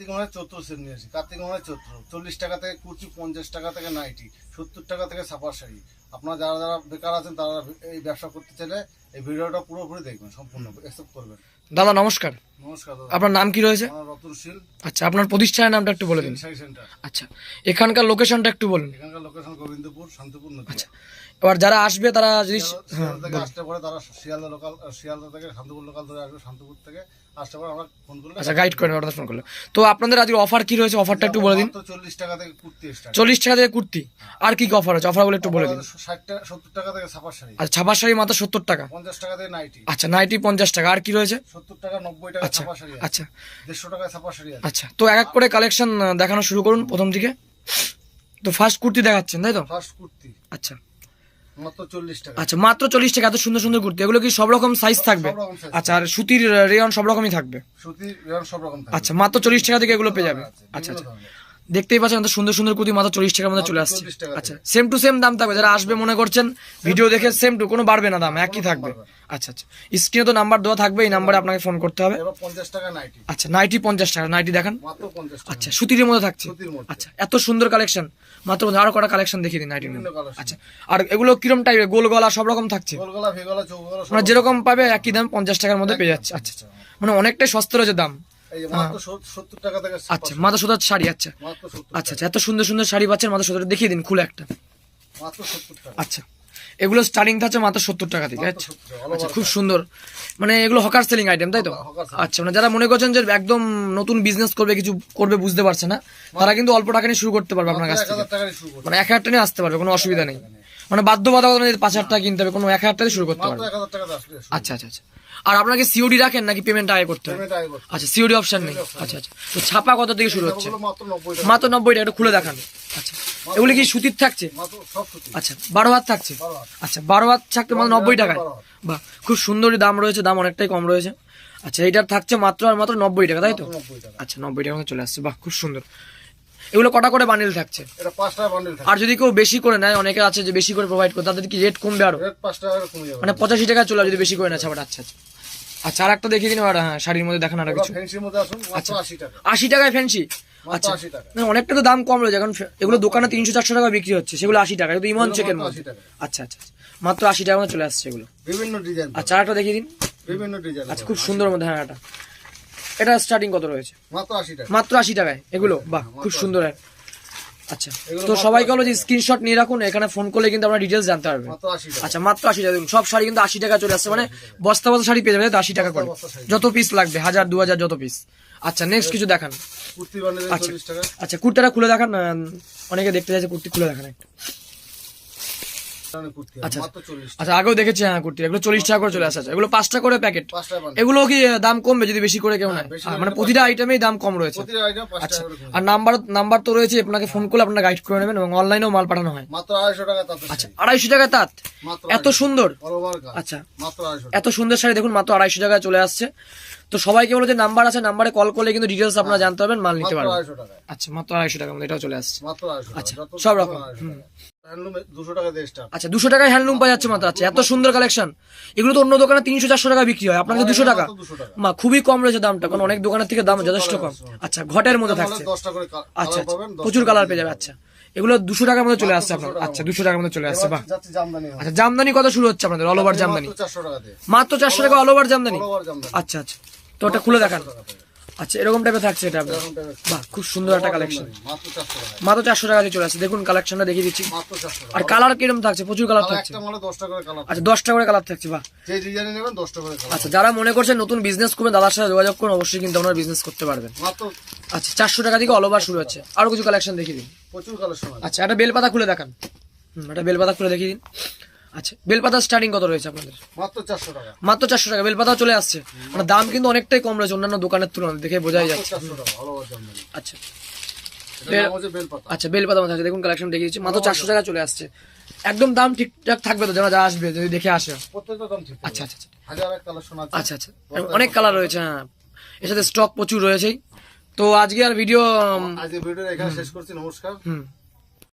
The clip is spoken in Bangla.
কার্তিক মাসের চৈত্র সেল নিয়েছি কার্তিক মাসের চৈত্র চল্লিশ টাকা থেকে কুর্তি পঞ্চাশ টাকা থেকে নাইটি সত্তর টাকা থেকে সাপার শাড়ি। আপনারা যারা যারা বেকার আছেন তারা এই ব্যবসা করতে চাইলে এই ভিডিওটা পুরোপুরি দেখবেন সম্পূর্ণ অ্যাকসেপ্ট করবেন। দাদা নমস্কার। নমস্কার দাদা। আপনার নাম কি রয়েছে? আচ্ছা আপনার প্রতিষ্ঠানের নামটা একটু বলে দিন। সেন্টার। আচ্ছা এখানকার লোকেশনটা একটু বলুন। এখানকার লোকেশন গোবিন্দপুর শান্তিপুর আচ্ছা এবার যারা আসবে তারা যদি হ্যাঁ আসতে পারে তারা শিয়ালদা লোকাল শিয়ালদা থেকে শান্তিপুর লোকাল ধরে আসবে শান্তিপুর থেকে আসতে পারে আমরা ফোন করলে আচ্ছা গাইড করেন অর্ডার ফোন করলে তো আপনাদের আজকে অফার কি রয়েছে? অফারটা একটু বলে দিন। চল্লিশ টাকা থেকে কুর্তি চল্লিশ টাকা থেকে কুর্তি। আর কি কি অফার আছে? অফারগুলো একটু বলে দিন। ষাট টাকা সত্তর টাকা থেকে ছাপার শাড়ি। আচ্ছা ছাপার শাড়ি মাত্র সত্তর টাকা। পঞ্চাশ টাকা থেকে নাইটি। আচ্ছা নাইটি পঞ্চাশ টাকা। আর কি রয়েছে? সত্তর টাকা নব্বই টাকা আচ্ছা ছাপা শাড়ি আচ্ছা। দেড়শো ছাপা শাড়ি আচ্ছা তো এক এক করে কালেকশন দেখানো শুরু করুন প্রথম দিকে। তো ফার্স্ট কুর্তি দেখাচ্ছেন তাই তো? ফার্স্ট কুর্তি। আচ্ছা। টাকা আচ্ছা মাত্র চল্লিশ টাকা এত সুন্দর সুন্দর কুর্তি এগুলো কি সব রকম সাইজ থাকবে। আচ্ছা আর সুতির রেয়ন সব রকমই থাকবে? সুতির এরকম সব রকম আচ্ছা মাত্র চল্লিশ টাকা থেকে এগুলো পেয়ে যাবে। আচ্ছা আচ্ছা ধরনের। দেখতেই পাচ্ছেন এত সুন্দর সুন্দর কুর্তি মাত্র চল্লিশ টাকার মধ্যে চলে আসছে। আচ্ছা সেম টু সেম দাম থাকবে যারা আসবে মনে করছেন ভিডিও দেখে সেম টু কোনো বাড়বে না দাম একই থাকবে। আচ্ছা আচ্ছা স্ক্রিনে তো নাম্বার দেওয়া থাকবে এই নাম্বারে আপনাকে ফোন করতে হবে। নাইটি আচ্ছা নাইটি পঞ্চাশ টাকা নাইটি দেখান। পঞ্চাশ টাকা। আচ্ছা সুতির মধ্যে থাকছে। আচ্ছা এত সুন্দর কালেকশন মাত্র আরও কটা কালেকশন দেখিয়ে দিন নাইটির কালার আচ্ছা আর এগুলো কিরম টাইপের গোল গলা সব রকম থাকছে? মানে যেরকম পাবে একই দাম পঞ্চাশ টাকার মধ্যে পেয়ে যাচ্ছে। আচ্ছা আচ্ছা। মানে অনেকটাই সস্তা রয়েছে দাম। এই যে মাত্র সত- সত্তর টাকা থেকে আচ্ছা সত্তর শাড়ি আচ্ছা। আচ্ছা আচ্ছা এত সুন্দর সুন্দর শাড়ি পাচ্ছেন মাত্র সত্তর দেখিয়ে দিন খুলে একটা। মাত্র সত্তর টাকা। আচ্ছা। এগুলো স্টার্টিং থাকছে মাত্র সত্তর টাকা থেকে আচ্ছা। আচ্ছা খুব সুন্দর। মানে এগুলো হকার সেলিং আইটেম তাই তো? আচ্ছা মানে যারা মনে করছেন যে একদম নতুন বিজনেস করবে কিছু করবে বুঝতে পারছে না তারা কিন্তু অল্প টাকা নিয়ে শুরু করতে পারবে আপনার কাছ থেকে। মানে এক হাজার টাকা নিয়ে আসতে পারবে কোনো অসুবিধা নেই। মানে বাধ্যবাধকতা নেই পাঁচ হাজার টাকা কিনতে হবে কোনো এক হাজার টাকা শুরু করতে পারবে। আচ্ছা আচ্ছা আচ্ছা। আর আপনাকে সিওডি রাখেন নাকি পেমেন্ট আগে করতে হবে আচ্ছা সিওডি অপশন নেই। আচ্ছা আচ্ছা। তো ছাপা কত থেকে শুরু হচ্ছে? মাত্র নব্বই টাকা। মাত্র নব্বই টাকা একটু খুলে দেখান। আচ্ছা। এগুলি কি সুতির থাকছে? আচ্ছা বারো হাত থাকছে? আচ্ছা বারো হাত থাকতে মানে নব্বই টাকায়। বাহ খুব সুন্দরই দাম রয়েছে দাম অনেকটাই কম রয়েছে। আচ্ছা এইটার থাকছে মাত্র আর মাত্র নব্বই টাকা তাই তো? আচ্ছা নব্বই টাকা চলে আসছে বাহ খুব সুন্দর। এগুলো কটা করে বান্ডিল থাকছে? আর যদি কেউ বেশি করে নেয় অনেকে আছে যে বেশি করে প্রোভাইড করে তাদের কি রেট কমবে আরও? মানে পঁচাশি টাকা চলে যদি বেশি করে নেয় ছাপাটা আচ্ছা আচ্ছা। আচ্ছা আর একটা দেখিয়ে দিন হ্যাঁ শাড়ির মধ্যে দেখান আরও কিছু। মাত্র আশি টাকায় ফ্যান্সি আচ্ছা। না, অনেকটা তো দাম কম রয়েছে। কারণ এগুলো দোকানে তিনশো চারশো টাকা বিক্রি হচ্ছে। সেগুলো আশি টাকা। কিন্তু ইমন চেকের মধ্যে আচ্ছা আচ্ছা আচ্ছা। মাত্র আশি টাকা চলে আসছে এগুলো। বিভিন্ন ডিজাইন আচ্ছা আর একটা দেখিয়ে দিন। বিভিন্ন ডিজাইন আচ্ছা খুব সুন্দর মধ্যে হ্যাঁ এটা। স্টার্টিং কত রয়েছে? মাত্র আশি টাকা। মাত্র আশি টাকায়। এগুলো বাহ খুব সুন্দর এক। আচ্ছা। তো সবাই হলো যে স্ক্রিনশট নিয়ে রাখুন এখানে ফোন করলে কিন্তু আমরা ডিটেলস জানতে পারবেন আচ্ছা মাত্র আশি টাকা সব শাড়ি কিন্তু আশি টাকা চলে আসছে মানে বস্তা বস্তা শাড়ি পেয়ে যাবে আশি টাকা করে। যত পিস লাগবে হাজার দু হাজার যত পিস আচ্ছা নেক্সট কিছু দেখান। কুর্তি আচ্ছা। আচ্ছা কুর্তাটা খুলে দেখান অনেকে দেখতে চাইছে কুর্তি খুলে দেখান একটু। ধরনের কুর্তি আছে, আচ্ছা। টাকা আচ্ছা আগেও দেখেছি হ্যাঁ কুর্তি। এগুলো চল্লিশ টাকা করে চলে আসছে আচ্ছা, এগুলো পাঁচটা করে প্যাকেট। এগুলো কি দাম কমবে যদি বেশি করে কেউ নেয়? বেশি মানে প্রতিটা আইটেমেই দাম কম রয়েছে। আচ্ছা টাকা আর নাম্বার নাম্বার তো রয়েছে আপনাকে ফোন করলে আপনারা গাইড করে নেবেন এবং অনলাইনেও মাল পাঠানো হয়। মাত্র আড়াইশো টাকা তাতে আচ্ছা আড়াইশো টাকা তাঁত? এত সুন্দর? আচ্ছা। এত সুন্দর শাড়ি দেখুন মাত্র আড়াইশো টাকায় চলে আসছে। তো সবাইকে বলো যে নাম্বার আছে নাম্বারে কল করলে কিন্তু ডিটেলস আপনারা জানতে পারবেন মাল নিতে পারবেন। আচ্ছা মাত্র আড়াইশো মধ্যে এটাও চলে আসছে। আচ্ছা, সব রকম, আচ্ছা দুশো টাকায় হ্যান্ডলুম পাওয়া যাচ্ছে মাত্র। আচ্ছা এত সুন্দর কালেকশন এগুলো তো অন্য দোকানে তিনশো চারশো টাকা বিক্রি হয়। দুশো টাকা? মা খুবই কম রয়েছে দামটা কারণ অনেক দোকানের থেকে দাম যথেষ্ট কম। আচ্ছা ঘটের মধ্যে থাকছে। আচ্ছা আচ্ছা প্রচুর কালার পেয়ে যাবে আচ্ছা এগুলো দুশো টাকার মধ্যে চলে আসছে আপনার। আচ্ছা দুশো টাকার মধ্যে চলে আসছে বাহ। জামদানি আচ্ছা জামদানি কত শুরু হচ্ছে আপনাদের? All over Jamdani. মাত্র চারশো টাকা অল ওভার জামদানি? আচ্ছা আচ্ছা। তো ওটা খুলে দেখান। আচ্ছা এরকম টাইপের থাকছে এটা আপনার? বাহ খুব সুন্দর একটা কালেকশন মাত্র চারশো টাকা দিয়ে চলে আসছে। দেখুন কালেকশনটা দেখিয়ে দিচ্ছি। আর কালার কীরকম থাকছে? প্রচুর কালার থাকছে। মালে দশটা করে আচ্ছা দশটা করে কালার থাকছে বাহ। আচ্ছা যারা মনে করছেন নতুন বিজনেস করবেন দাদার সাথে যোগাযোগ করুন অবশ্যই কিন্তু আপনারা বিজনেস করতে পারবেন। আচ্ছা চারশো টাকা থেকে অল ওভার শুরু হচ্ছে। আরও কিছু কালেকশন দেখিয়ে দিন। প্রচুর কালেকশন আচ্ছা একটা বেলপাতা খুলে দেখান। হুম একটা বেলপাতা খুলে দেখিয়ে দিন। আচ্ছা বেলপাতা স্টার্টিং কত রয়েছে আপনাদের? মাত্র চারশো টাকা। মাত্র চারশো টাকা বেলপাতাও চলে আসছে। মানে দাম কিন্তু অনেকটাই কম রয়েছে অন্যান্য দোকানের তুলনায় দেখে বোঝাই যাচ্ছে। আচ্ছা। বেলপাতা। আচ্ছা বেলপাতা মাথা দেখুন কালেকশন দেখিয়ে দিচ্ছি। মাত্র চারশো টাকা চলে আসছে। একদম দাম ঠিকঠাক থাকবে তো যারা যা আসবে যদি দেখে আসে। আচ্ছা আচ্ছা আচ্ছা। আচ্ছা আচ্ছা। অনেক কালার রয়েছে হ্যাঁ। এর সাথে স্টক প্রচুর রয়েছেই। তো আজকে আর ভিডিও আজ এই ভিডিও এখানে শেষ করছি নমস্কার। হুম।